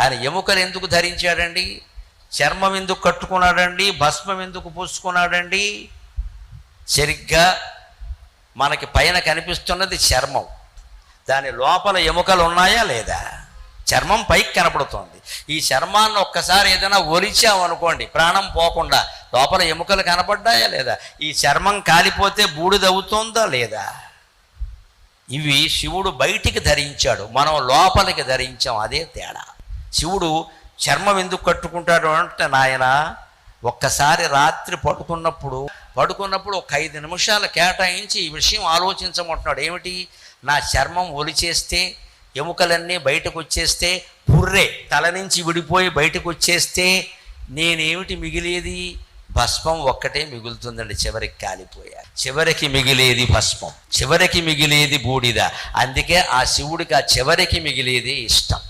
ఆయన ఎముకలు ఎందుకు ధరించాడండి? చర్మం ఎందుకు కట్టుకున్నాడండి? భస్మం ఎందుకు పూసుకున్నాడండి? సరిగ్గా మనకి పైన కనిపిస్తున్నది చర్మం. దాని లోపల ఎముకలు ఉన్నాయా లేదా? చర్మం పైకి కనపడుతోంది. ఈ చర్మాన్ని ఒక్కసారి ఏదైనా ఒలిచామనుకోండి ప్రాణం పోకుండా లోపల ఎముకలు కనపడ్డాయా లేదా? ఈ చర్మం కాలిపోతే బూడిదవుతోందా లేదా? ఇవి శివుడు బయటికి ధరించాడు. మనం లోపలికి ధరించాం. అదే తేడా. శివుడు చర్మం ఎందుకు కట్టుకుంటాడు అంటే నాయన ఒక్కసారి రాత్రి పడుకున్నప్పుడు పడుకున్నప్పుడు ఒక ఐదు నిమిషాలు కేటాయించి ఈ విషయం ఆలోచించమంటున్నాడు. ఏమిటి? నా చర్మం ఒలిచేస్తే ఎముకలన్నీ బయటకు వచ్చేస్తే పుర్రే తల నుంచి విడిపోయి బయటకు వచ్చేస్తే నేనేమిటి మిగిలేది? భస్మం ఒక్కటే మిగులుతుందండి చివరికి కాలిపోయా చివరికి మిగిలేది భస్మం చివరికి మిగిలేది బూడిద. అందుకే ఆ శివుడికి ఆ చివరికి మిగిలేది ఇష్టం.